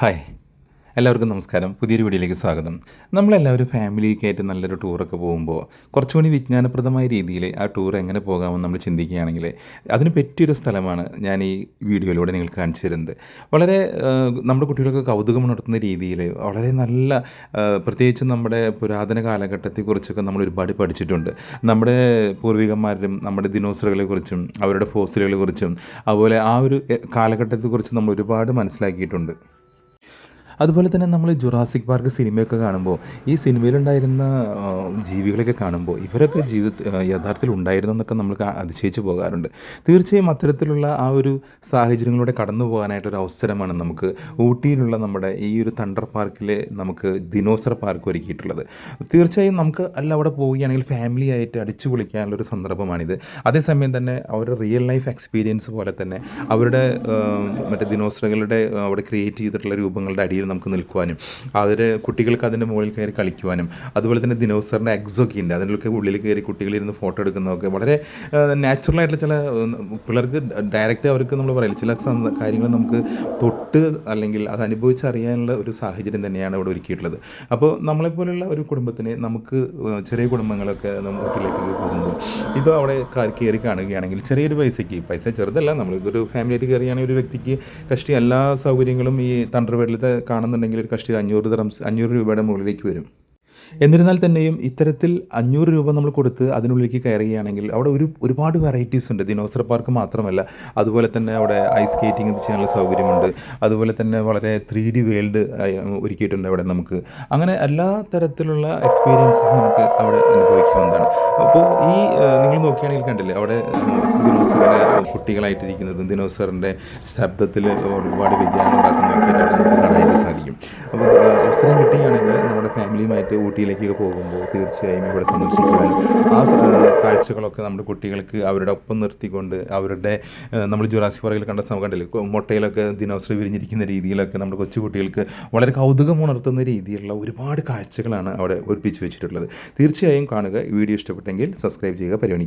Hi. എല്ലാവർക്കും നമസ്കാരം. പുതിയൊരു വീഡിയോയിലേക്ക് സ്വാഗതം. നമ്മളെല്ലാവരും ഫാമിലിയൊക്കെ ആയിട്ട് നല്ലൊരു ടൂറൊക്കെ പോകുമ്പോൾ കുറച്ചുകൂടി വിജ്ഞാനപ്രദമായ രീതിയിൽ ആ ടൂർ എങ്ങനെ പോകാമെന്ന് നമ്മൾ ചിന്തിക്കുകയാണെങ്കിൽ അതിന് പറ്റിയൊരു സ്ഥലമാണ് ഞാൻ ഈ വീഡിയോയിലൂടെ നിങ്ങൾക്ക് കാണിച്ചു തരുന്നത്. വളരെ നമ്മുടെ കുട്ടികൾക്ക് കൗതുകം ഉണർത്തുന്ന രീതിയിൽ വളരെ നല്ല പ്രത്യേകിച്ച് നമ്മുടെ പുരാതന കാലഘട്ടത്തെക്കുറിച്ചൊക്കെ നമ്മൾ ഒരുപാട് പഠിച്ചിട്ടുണ്ട്. നമ്മുടെ പൂർവികന്മാരും നമ്മുടെ ദിനോസറുകളെ കുറിച്ചും അവരുടെ ഫോസിലുകളെ കുറിച്ചും അതുപോലെ ആ ഒരു കാലഘട്ടത്തെക്കുറിച്ച് നമ്മൾ ഒരുപാട് മനസ്സിലാക്കിയിട്ടുണ്ട്. അതുപോലെ തന്നെ നമ്മൾ ജുറാസിക് പാർക്ക് സിനിമയൊക്കെ കാണുമ്പോൾ ഈ സിനിമയിലുണ്ടായിരുന്ന ജീവികളൊക്കെ കാണുമ്പോൾ ഇവരൊക്കെ ജീവിത യഥാർത്ഥത്തിൽ ഉണ്ടായിരുന്നു എന്നൊക്കെ നമ്മൾ അതിശയിച്ച് പോകാറുണ്ട്. തീർച്ചയായും അത്തരത്തിലുള്ള ആ ഒരു സാഹചര്യങ്ങളിലൂടെ കടന്നു പോകാനായിട്ടൊരു അവസരമാണ് നമുക്ക് ഊട്ടിയിലുള്ള നമ്മുടെ ഈ ഒരു തണ്ടർ പാർക്കിൽ നമുക്ക് ദിനോസർ പാർക്ക് ഒരുക്കിയിട്ടുള്ളത്. തീർച്ചയായും നമുക്ക് അല്ല അവിടെ പോവുകയാണെങ്കിൽ ഫാമിലി ആയിട്ട് അടിച്ചു പൊളിക്കാനുള്ളൊരു സന്ദർഭമാണിത്. അതേസമയം തന്നെ അവരുടെ റിയൽ ലൈഫ് എക്സ്പീരിയൻസ് പോലെ തന്നെ അവരുടെ മറ്റേ ദിനോസറുകളുടെ അവിടെ ക്രിയേറ്റ് ചെയ്തിട്ടുള്ള രൂപങ്ങളുടെ അടിയിൽ നമുക്ക് നിൽക്കുവാനും അതിൽ കുട്ടികൾക്ക് അതിന്റെ മുകളിൽ കയറി കളിക്കുവാനും അതുപോലെ തന്നെ ദിനോസറിന്റെ എക്സൊക്കെ ഉണ്ട്. അതിനൊക്കെ ഉള്ളിൽ കയറി കുട്ടികളിരുന്ന് ഫോട്ടോ എടുക്കുന്നതൊക്കെ വളരെ നാച്ചുറലായിട്ടുള്ള ചില പിള്ളേർക്ക് ഡയറക്റ്റ് അവർക്ക് നമ്മൾ പറയില്ല ചില കാര്യങ്ങൾ നമുക്ക് തൊട്ട് അല്ലെങ്കിൽ അത് അനുഭവിച്ചറിയാനുള്ള ഒരു സാഹചര്യം തന്നെയാണ് ഇവിടെ ഒരുക്കിയിട്ടുള്ളത്. അപ്പോൾ നമ്മളെപ്പോലുള്ള ഒരു കുടുംബത്തിന് നമുക്ക് ചെറിയ കുടുംബങ്ങളൊക്കെ വീട്ടിലേക്ക് പോകുമ്പോൾ ഇത് അവിടെ കയറി കാണുകയാണെങ്കിൽ ചെറിയൊരു പൈസയ്ക്ക് പൈസ ചെറുതല്ല നമ്മൾ ഒരു ഫാമിലിയായിട്ട് കയറിയാണെങ്കിൽ ഒരു വ്യക്തിക്ക് കഷ്ടി എല്ലാ സൗകര്യങ്ങളും ഈ തണ്ടർവേഡിലത്തെ കാണുന്നുണ്ടെങ്കിൽ ഒരു കഷ്ടി അഞ്ഞൂറ് തരം അഞ്ഞൂറ് രൂപയുടെ മുകളിലേക്ക് വരും. എന്നിരുന്നാൽ തന്നെയും ഇത്തരത്തിൽ അഞ്ഞൂറ് രൂപ നമ്മൾ കൊടുത്ത് അതിനുള്ളിലേക്ക് കയറുകയാണെങ്കിൽ അവിടെ ഒരു ഒരുപാട് വെറൈറ്റീസ് ഉണ്ട്. ദിനോസർ പാർക്ക് മാത്രമല്ല അതുപോലെ തന്നെ അവിടെ ഐസ് സ്കേറ്റിംഗ് ചെയ്യാനുള്ള സൗകര്യമുണ്ട്. അതുപോലെ തന്നെ വളരെ ത്രീ ഡി വേൾഡ് ഒരുക്കിയിട്ടുണ്ട് അവിടെ നമുക്ക്. അങ്ങനെ എല്ലാ തരത്തിലുള്ള എക്സ്പീരിയൻസസ് നമുക്ക് അവിടെ അനുഭവിക്കാവുന്നതാണ്. അപ്പോൾ ഈ നോക്കുകയാണെങ്കിൽ കണ്ടില്ലേ അവിടെ ദിനോസറിന്റെ കുട്ടികളായിട്ടിരിക്കുന്നതും ദിനോസറിന്റെ ശബ്ദത്തിൽ ഒരുപാട് വ്യതിയാനം ഉണ്ടാക്കുന്നതൊക്കെ കാണാനായിട്ട് സാധിക്കും. അപ്പോൾ അവസരം കിട്ടുകയാണെങ്കിൽ നമ്മുടെ ഫാമിലിയുമായിട്ട് ഊട്ടിയിലേക്കൊക്കെ പോകുമ്പോൾ തീർച്ചയായും ഇവിടെ സന്ദർശിക്കുവാനും ആ കാഴ്ചകളൊക്കെ നമ്മുടെ കുട്ടികൾക്ക് അവരുടെ ഒപ്പം നിർത്തിക്കൊണ്ട് അവരുടെ നമ്മൾ ജുറാസി പാർക്കിൽ കണ്ട സമയം കണ്ടില്ലേ മുട്ടയിലൊക്കെ ദിനോസർ വിരിഞ്ഞിരിക്കുന്ന രീതിയിലൊക്കെ നമ്മുടെ കൊച്ചുകുട്ടികൾക്ക് വളരെ കൗതുകം ഉണർത്തുന്ന രീതിയിലുള്ള ഒരുപാട് കാഴ്ചകളാണ് അവിടെ ഒളിപ്പിച്ച് വെച്ചിട്ടുള്ളത്. തീർച്ചയായും കാണുക. വീഡിയോ ഇഷ്ടപ്പെട്ടെങ്കിൽ സബ്സ്ക്രൈബ് ചെയ്യുക പരിഗണിക്കുക